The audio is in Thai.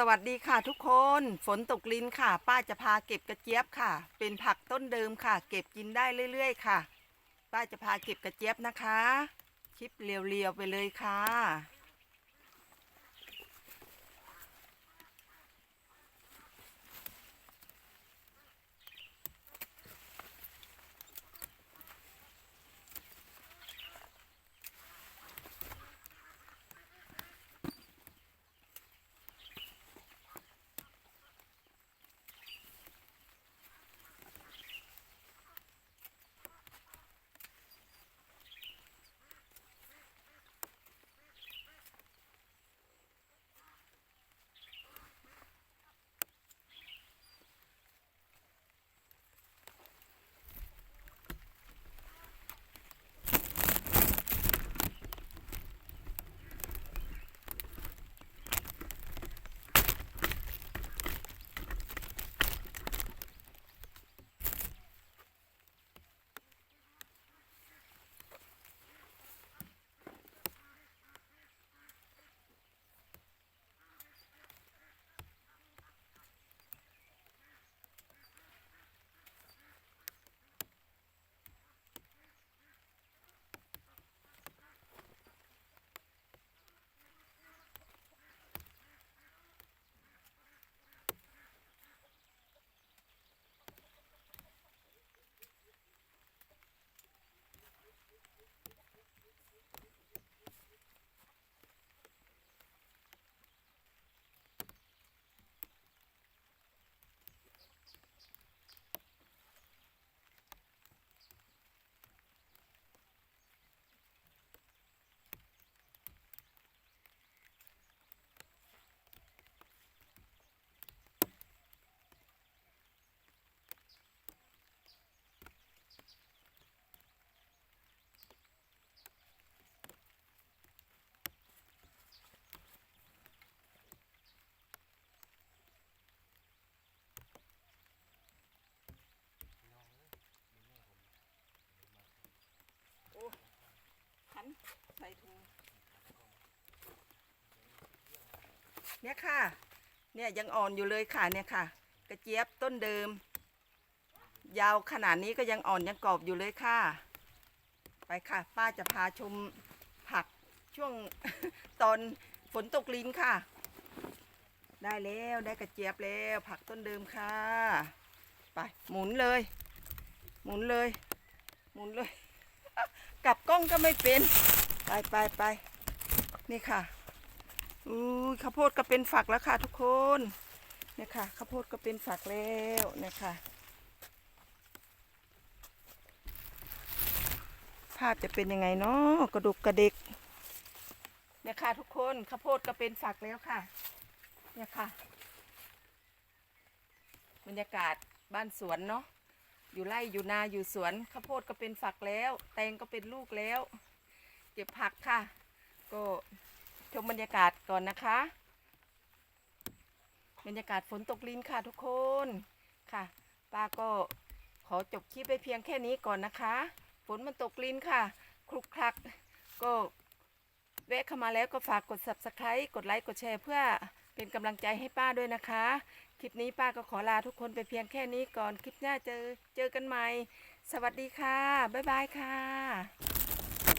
สวัสดีค่ะทุกคนฝนตกลินค่ะ ป้าจะพาเก็บกระเจี๊ยบค่ะ เป็นผักต้นเดิมค่ะ เก็บกินได้เรื่อยๆ ค่ะ ป้าจะพาเก็บกระเจี๊ยบนะคะ คลิปเรียวๆไปเลยค่ะ ใส่ถุงเนี่ยค่ะ เนี่ยยังอ่อนอยู่เลยค่ะเนี่ยค่ะ กระเจี๊ยบต้นเดิม ยาวขนาดนี้ก็ยังอ่อนยังกรอบอยู่เลยค่ะ ไปค่ะ ป้าจะพาชมผักช่วงตอนฝนตกลินค่ะ ได้แล้วได้กระเจี๊ยบแล้ว ผักต้นเดิมค่ะ ไปหมุนเลย หมุนเลย หมุนเลย กลับกล้องก็ไม่เป็น ไปไปไปนี่ค่ะอู้ยข้าวโพดก็เป็นฝักแล้วค่ะทุกคนเนี่ยค่ะข้าวโพดก็เป็นฝักแล้วเนี่ยค่ะภาพจะเป็นยังไงเนาะกระดุกกระเด็กเนี่ยค่ะทุกคนข้าวโพดก็เป็นฝักแล้วค่ะ เนี่ยค่ะ บรรยากาศบ้านสวนเนาะอยู่ไร่อยู่นาอยู่สวนข้าวโพดก็เป็นฝักแล้ว แตงก็เป็นลูกแล้ว เก็บผักค่ะ ก็ชมบรรยากาศก่อนนะคะ บรรยากาศฝนตกลินค่ะทุกคนค่ะ ป้าก็ขอจบคลิปไปเพียงแค่นี้ก่อนนะคะ ฝนมันตกลินค่ะ คลุกคลัก ก็แวะเข้ามาแล้วก็ฝากกด subscribe กดไลค์กดแชร์เพื่อเป็นกำลังใจให้ป้าด้วยนะคะ คลิปนี้ป้าก็ขอลาทุกคนไปเพียงแค่นี้ก่อน คลิปหน้าเจอเจอกันใหม่ สวัสดีค่ะ บ๊ายบายค่ะ